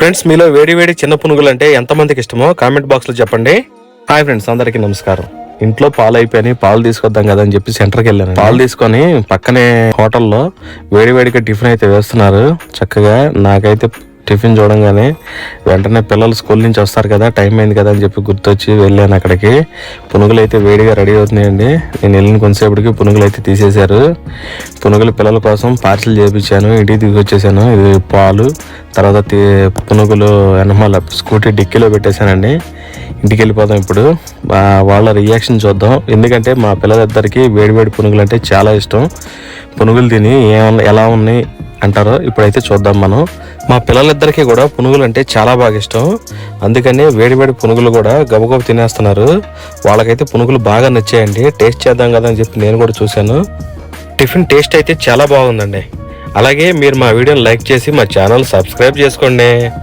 Friends మీలో వేడి వేడి చిన్న పునుగులు అంటే ఎంతమందికి ఇష్టమో కామెంట్ బాక్స్లో చెప్పండి. హాయ్ ఫ్రెండ్స్ అందరికీ నమస్కారం. ఇంట్లో పాలు అయిపోయి పాలు తీసుకొద్దాం కదా అని చెప్పి సెంటర్కి వెళ్ళాను పాలు తీసుకొని పక్కనే హోటల్లో వేడి వేడిగా టిఫిన్ అయితే వేస్తున్నారు. చక్కగా నాకైతే టిఫిన్ చూడంగానే వెంటనే పిల్లలు స్కూల్ నుంచి వస్తారు కదా టైం అయింది కదా అని చెప్పి గుర్తొచ్చి వెళ్ళాను అక్కడికి. పునుగులు అయితే వేడిగా రెడీ అవుతున్నాయండి. నేను వెళ్ళిన కొంతసేపటికి పునుగులు అయితే తీసేశారు. పునుగులు పిల్లల కోసం పార్సిల్ చేయించాను ఇంటికి తీసుకొచ్చేసాను ఇది పాలు తర్వాత పునుగులు వెనమాల స్కూటీ డిక్కీలో పెట్టేశానండి. ఇంటికి వెళ్ళిపోదాం ఇప్పుడు వాళ్ళ రియాక్షన్ చూద్దాం. ఎందుకంటే మా పిల్లలిద్దరికి వేడివేడి పునుగులు అంటే చాలా ఇష్టం. పునుగులు తిని ఏమన్నా ఎలా ఉన్నాయి అంటారు ఇప్పుడైతే చూద్దాం మనం. మా పిల్లలిద్దరికీ కూడా పునుగులు అంటే చాలా బాగా ఇష్టం. అందుకని వేడివేడి పునుగులు కూడా గబగబ తినేస్తున్నారు. వాళ్ళకైతే పునుగులు బాగా నచ్చాయండి. టేస్ట్ చేద్దాం కదా అని చెప్పి నేను కూడా చూశాను. టిఫిన్ టేస్ట్ అయితే చాలా బాగుందండి. అలాగే మీరు మా వీడియోని లైక్ చేసి మా ఛానల్ సబ్స్క్రైబ్ చేసుకోండి.